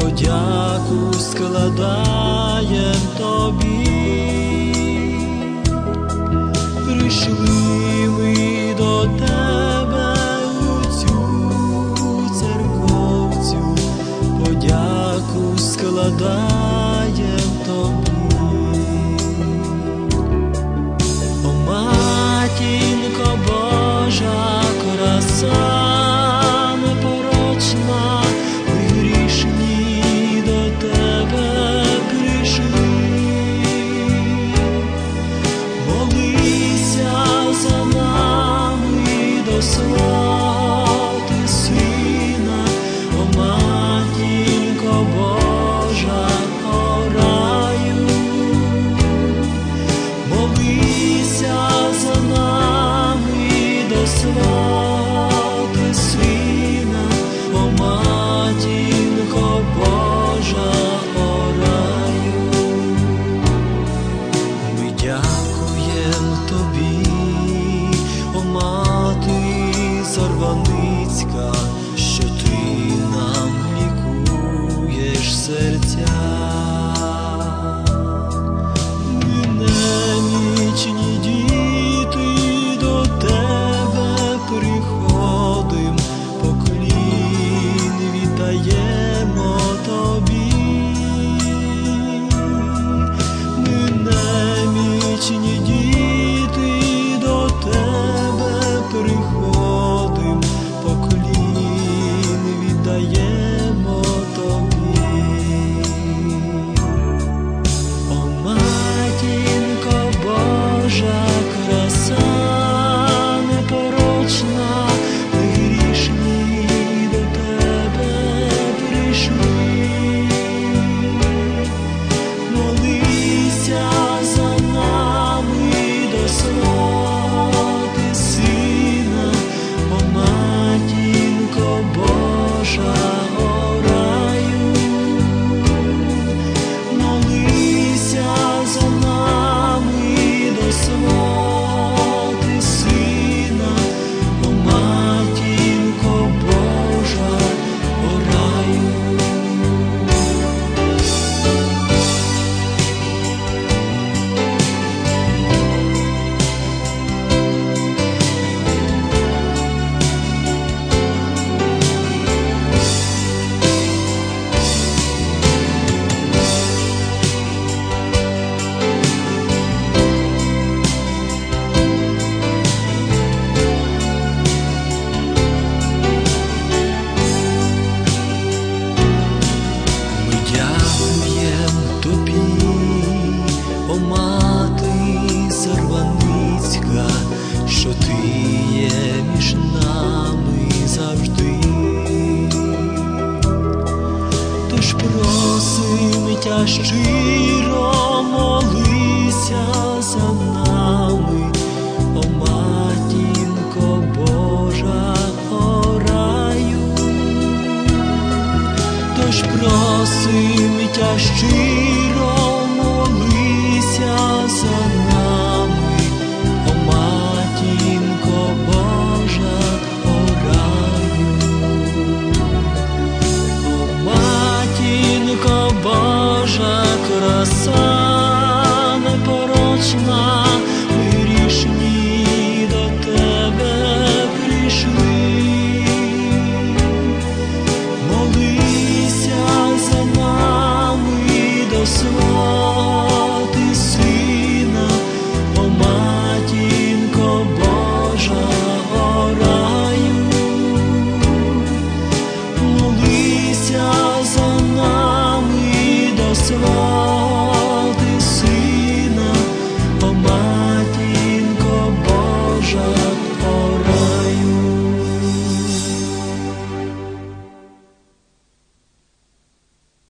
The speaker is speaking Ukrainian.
подяку складаєм тобі. Прийшли Зарваницька, прийшли. щиро молися за нами, о матінко Божа пораю, тож просим тя щиро